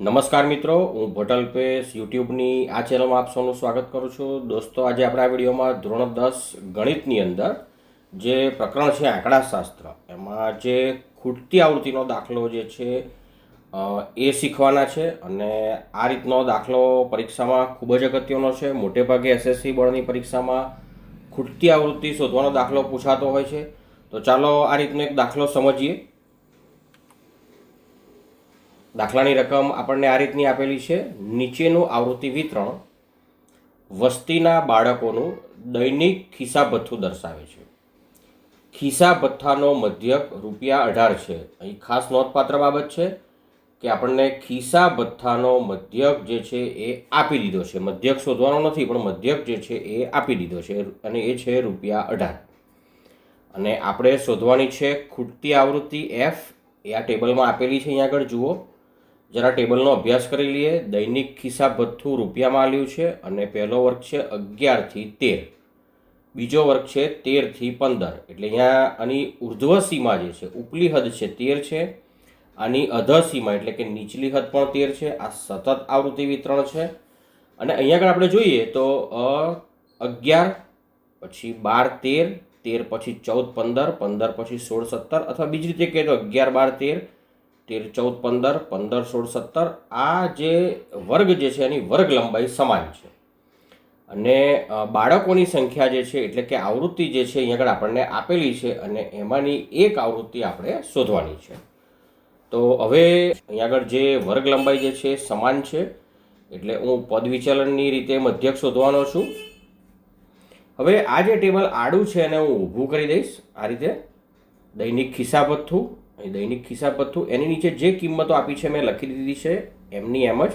નમસ્કાર મિત્રો, હું ભટલ પેશ યુટ્યુબની આ ચેનલમાં આપ સૌનું સ્વાગત કરું છું. દોસ્તો, આજે આપણે આ વિડીયોમાં ધોરણ દસ ગણિતની અંદર જે પ્રકરણ છે આંકડાશાસ્ત્ર, એમાં જે ખૂટતી આવૃત્તિનો દાખલો જે છે એ શીખવાના છે અને આ રીતનો દાખલો પરીક્ષામાં ખૂબ જ અગત્યનો છે. મોટે ભાગે એસએસસી બોર્ડની પરીક્ષામાં ખૂટતી આવૃત્તિ શોધવાનો દાખલો પૂછાતો હોય છે. તો ચાલો આ રીતનો એક દાખલો સમજીએ. દાખલાની રકમ આપણને આ રીતની આપેલી છે. નીચેનું આવૃત્તિ વિતરણ વસ્તીના બાળકોનું દૈનિક ખિસ્સા ભથ્થું દર્શાવે છે. ખિસ્સા ભથ્થાનો મધ્યક રૂપિયા અઢાર છે. અહીં ખાસ નોંધપાત્ર બાબત છે કે આપણને ખિસ્સા ભથ્થાનો મધ્યક જે છે એ આપી દીધો છે. મધ્યક શોધવાનો નથી, પણ મધ્યક જે છે એ આપી દીધો છે અને એ છે રૂપિયા અઢાર. અને આપણે શોધવાની છે ખૂટતી આવૃત્તિ એફ એ આ ટેબલમાં આપેલી છે અહીંયા આગળ, જુઓ. જરા ટેબલનો અભ્યાસ કરી લઈએ. દૈનિક ખિસ્સા ભથ્થું રૂપિયામાં આલ્યું છે અને પહેલો વર્ગ છે અગિયારથી તેર. બીજો વર્ગ છે તેરથી પંદર. એટલે અહીંયા આની ઉર્ધ્વ સીમા જે છે, ઉપલી હદ છે તેર છે. આની અધ સીમા એટલે કે નીચલી હદ પણ તેર છે. આ સતત આવૃત્તિ વિતરણ છે. અને અહીંયા આગળ આપણે જોઈએ તો અગિયાર, પછી બાર, તેર તેર, પછી ચૌદ, પંદર પંદર, પછી સોળ, સત્તર અથવા બીજી રીતે કહીએ તો અગિયાર, બાર, તેર તેર, ચૌદ, પંદર પંદર, સોળ, સત્તર, આ જે વર્ગ જે છે એની વર્ગ લંબાઈ સમાન છે. અને બાળકોની સંખ્યા જે છે એટલે કે આવૃત્તિ જે છે અહીંયા આગળ આપણને આપેલી છે અને એમાંની એક આવૃત્તિ આપણે શોધવાની છે. તો હવે અહીંયા આગળ જે વર્ગ લંબાઈ જે છે સમાન છે, એટલે હું પદ વિચલનની રીતે મધ્યક શોધવાનો છું. હવે આ જે ટેબલ આડું છે એને હું ઊભું કરી દઈશ. આ રીતે દૈનિક ખિસ્સા ભથ્થું દૈનિક ખિસ્સા પથ્થું, એની નીચે જે કિંમતો આપી છે મેં લખી દીધી છે, એમની એમ જ.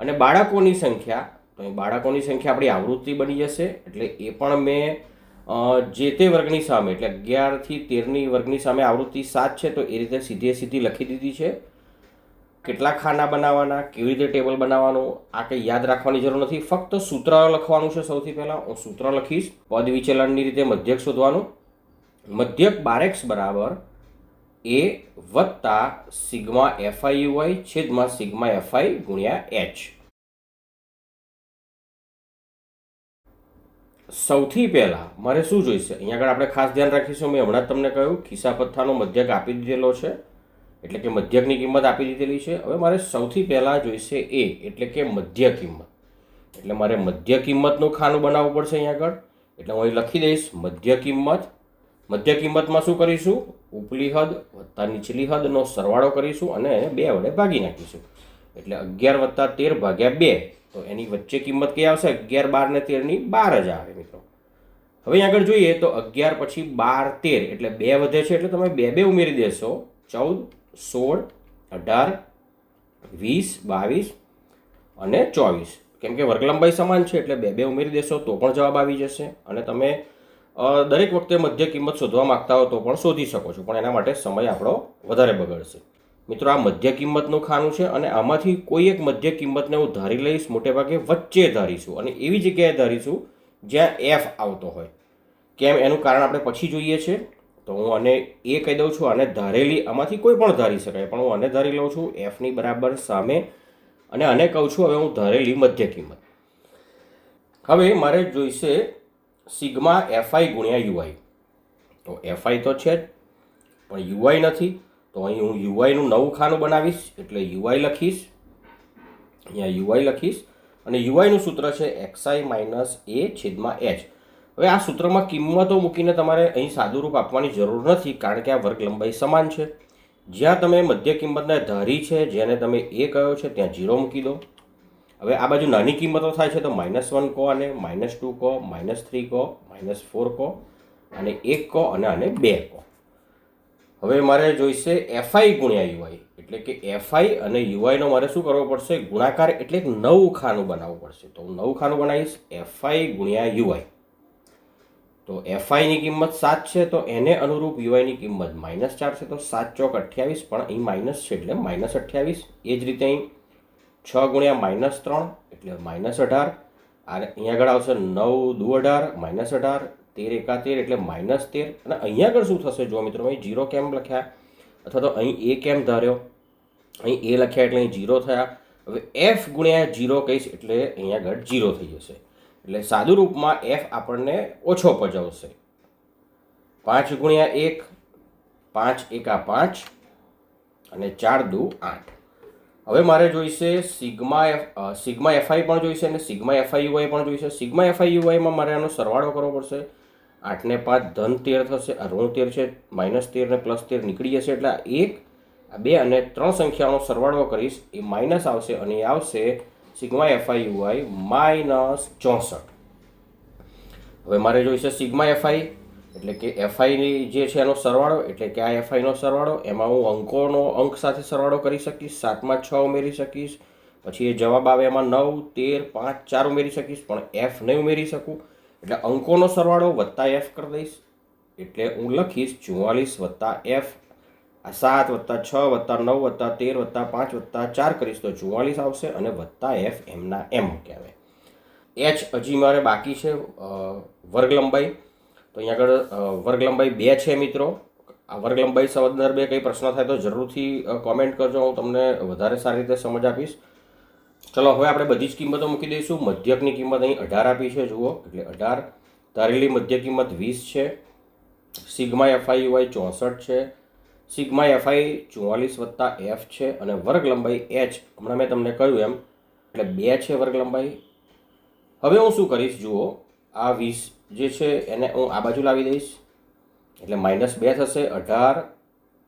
અને બાળકોની સંખ્યા, તો અહીં બાળકોની સંખ્યા આપણી આવૃત્તિ બની જશે, એટલે એ પણ મેં જે તે વર્ગની સામે, એટલે અગિયારથી તેરની વર્ગની સામે આવૃત્તિ સાત છે, તો એ રીતે સીધે સીધી લખી દીધી છે. કેટલા ખાના બનાવવાના, કેવી રીતે ટેબલ બનાવવાનું, આ કંઈ યાદ રાખવાની જરૂર નથી. ફક્ત સૂત્ર લખવાનું છે સૌથી પહેલાં. હું સૂત્ર લખીશ. પદ વિચલનની રીતે મધ્યક શોધવાનું. મધ્યક બારેક્સ બરાબર એ વત્તા સિગ્મા એફઆઈ વાય છેદમાં સિગ્મા એફઆઈ ગુણ્યા એચ. સૌથી પહેલાં મારે શું જોઈશે? અહીંયા આગળ આપણે ખાસ ધ્યાન રાખીશું. મેં હમણાં તમને કહ્યું, ખિસ્સા પથ્થાનો મધ્યક આપી દીધેલો છે. એટલે કે મધ્યકની કિંમત આપી દીધેલી છે. હવે મારે સૌથી પહેલાં જોઈશે એ, એટલે કે મધ્ય કિંમત. એટલે મારે મધ્ય કિંમતનું ખાનું બનાવવું પડશે અહીંયા આગળ. એટલે હું અહીં લખી દઈશ, મધ્ય કિંમત મધ્ય કિંમતમાં શું કરીશું? ઉપલી હદ વત્તા નીચલી હદનો સરવાળો કરીશું અને બે વડે ભાગી નાખીશું. એટલે અગિયાર વત્તા તેર ભાગ્યા બે, તો એની વચ્ચે કિંમત કઈ આવશે? અગિયાર બાર ને તેરની બાર જ આવે મિત્રો. હવે આગળ જોઈએ તો અગિયાર પછી બાર તેર એટલે બે વધે છે એટલે તમે બે બે ઉમેરી દેશો. ચૌદ, સોળ, અઢાર, વીસ, બાવીસ અને ચોવીસ. કેમ કે વર્ગ લંબાઈ સમાન છે એટલે બે બે ઉમેરી દેશો તો પણ જવાબ આવી જશે અને તમે દરેક વખતે મધ્ય કિંમત શોધવા માગતા હો તો પણ શોધી શકો છો, પણ એના માટે સમય આપણો વધારે બગડશે. મિત્રો, આ મધ્ય કિંમતનું ખાનું છે અને આમાંથી કોઈ એક મધ્ય કિંમતને હું ધારી લઈશ, મોટે ભાગે વચ્ચે ધારીશું અને એવી જગ્યાએ ધારીશું જ્યાં એફ આવતો હોય. કેમ? એનું કારણ આપણે પછી જોઈએ છે. તો હું આને એ કહી દઉં છું, આને ધારેલી આમાંથી કોઈ પણ ધારી શકાય, પણ હું આને ધારી લઉં છું એફની બરાબર સામે અને આને કહું છું, હવે હું ધારેલી મધ્ય કિંમત. હવે મારે જોઈશે સિગ્મા એફઆઈ ગુણ્યા યુઆઈ. તો એફઆઈ તો છે જ, પણ યુઆઈ નથી. તો અહીં હું યુઆઈનું નવું ખાનું બનાવીશ, એટલે યુઆઈ લખીશ. અહીંયા યુઆઈ લખીશ. અને યુઆઈનું સૂત્ર છે એક્સઆઈ માઇનસ એ છેદમાં એચ. હવે આ સૂત્રમાં કિંમતો મૂકીને તમારે અહીં સાદુરૂપ આપવાની જરૂર નથી, કારણ કે આ વર્ગ લંબાઈ સમાન છે. જ્યાં તમે મધ્ય કિંમતને ધારી છે, જેને તમે એ કહ્યો છે, ત્યાં જીરો મૂકી દો. હવે આ બાજુ નાની કિંમતો થાય છે તો માઇનસ વન કહો અને માઇનસ ટુ કહો માઇનસ થ્રી કહો માઇનસ ફોર કહો અને એક કહો અને આને બે કહો હવે મારે જોઈશે એફઆઈ ગુણ્યા યુઆઈ એટલે કે એફઆઈ અને યુઆઈનો મારે શું કરવો પડશે? ગુણાકાર એટલે નવું ખાનું બનાવવું પડશે. તો હું નવું ખાનું બનાવીશ એફઆઈ ગુણ્યા યુઆઈ તો એફઆઈની કિંમત સાત છે, તો એને અનુરૂપ યુઆઈની કિંમત માઇનસ ચાર છે, તો સાત ચોક અઠ્યાવીસ, પણ અહીં માઇનસ છે એટલે માઇનસ અઠ્યાવીસ. એ જ રીતે અહીં છ ગુણ્યા માઇનસ ત્રણ, એટલે માઇનસ અઢાર. અને અહીંયા આગળ આવશે નવ દુ અઢાર, માઇનસ અઢાર, તેર એકાતેર, એટલે માઇનસ તેર. અને અહીંયા આગળ શું થશે જો મિત્રો, અહીં જીરો કેમ લખ્યા? અથવા તો અહીં એ કેમ ધાર્યો? અહીં એ લખ્યા એટલે અહીં જીરો થયા. હવે એફ ગુણ્યા જીરો કહીશ એટલે અહીંયા આગળ જીરો થઈ જશે. એટલે સાદું રૂપમાં એફ આપણને ઓછો પજવશે. પાંચ ગુણ્યા એક, પાંચ એકા પાંચ, અને ચાર દુ આઠ. હવે મારે જોઈશે સિગ્મા એફ સિગ્મા એફઆઈ પણ જોઈશે અને સિગ્મા એફઆઈ યુઆઈ પણ જોઈશે. સિગ્મા એફઆઈ યુઆઈમાં મારે આનો સરવાળો કરવો પડશે. આઠને પાંચ ધન તેર થશે, આ ઋણ તેર છે, માઇનસ તેર ને પ્લસ તેર નીકળી જશે. એટલે એક બે અને ત્રણ સંખ્યાનો સરવાળો કરીશ, એ માઇનસ આવશે અને એ આવશે સિગ્મા એફઆઈ માઇનસ ચોસઠ. હવે મારે જોઈશે સિગ્મા એફઆઈ એટલે કે એફઆઈની જે છે એનો સરવાળો, એટલે કે આ એફઆઈનો સરવાળો, એમાં હું અંકોનો અંક સાથે સરવાળો કરી શકીશ, સાતમાં છ ઉમેરી શકીશ, પછી એ જવાબ આવે એમાં નવ, તેર, પાંચ, ચાર ઉમેરી શકીશ, પણ એફ નહીં ઉમેરી શકું. એટલે અંકોનો સરવાળો વત્તા એફ કરી દઈશ, એટલે હું લખીશ ચુમ્માલીસ વત્તા એફ આ સાત વત્તા છ વત્તા નવ વત્તા તેર વત્તા પાંચ વત્તા ચાર કરીશ તો ચુમ્માલીસ આવશે અને વત્તા એફ એમના એમ કહેવાય. એચ હજી મારે બાકી છે વર્ગ લંબાઈ તો અહીંયા આગળ વર્ગ લંબાઈ બે છે મિત્રો. આ વર્ગ લંબાઈ સંદર્ભે કંઈ પ્રશ્ન થાય તો જરૂરથી કોમેન્ટ કરજો. હું તમને વધારે સારી રીતે સમજ આપીશ. ચલો, હવે આપણે બધી જ કિંમતો મૂકી દઈશું. મધ્યકની કિંમત અહીં અઢાર આપી છે, જુઓ. એટલે અઢાર. ધારેલી મધ્ય કિંમત વીસ છે. સિગ્મા એફઆઈ વાય ચોસઠ છે. સિગ્મા એફઆઈ ચુમ્માલીસ વત્તા એફ છે અને વર્ગ લંબાઈ એચ. હમણાં મેં તમને કહ્યું એમ. એટલે બે છે વર્ગ લંબાઈ હવે હું શું કરીશ, જુઓ. આ વીસ જે છે, એને હું આ બાજુ લાવી દઈશ. એટલે માઇનસ બે થશે, અઢાર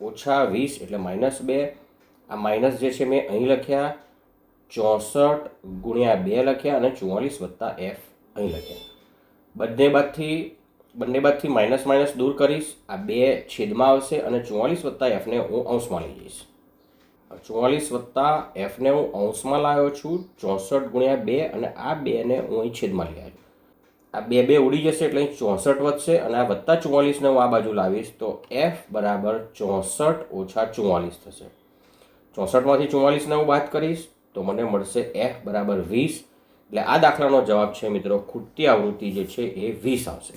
ઓછા વીસ, એટલે માઇનસ બે. આ માઇનસ જે છે, મેં અહીં લખ્યા, ચોસઠ ગુણ્યા બે લખ્યા અને ચુમ્માલીસ વત્તા એફ અહીં લખ્યા. બંને બાદથી બંને બાદથી માઇનસ માઇનસ દૂર કરીશ. આ બે છેદમાં આવશે અને ચુમ્માલીસ વત્તા એફને હું અંશમાં લઈ જઈશ. ચુમ્માલીસ વત્તા એફને હું અંશમાં લાવ્યો છું, ચોસઠ ગુણ્યા બે અને આ બેને હું અહીં છેદમાં લઈ આવ્યો. આ બે બે ઉડી જશે એટલે અહીં ચોસઠ વધશે અને આ વત્તા ચુમ્માલીસને હું આ બાજુ લાવીશ તો એફ બરાબર ચોસઠ ઓછા ચુમ્માલીસ થશે. ચોસઠમાંથી ચુમ્માલીસને હું બાદ કરીશ તો મને મળશે એફ બરાબર વીસ. એટલે આ દાખલાનો જવાબ છે મિત્રો, ખૂટતી આવૃત્તિ જે છે એ વીસ આવશે.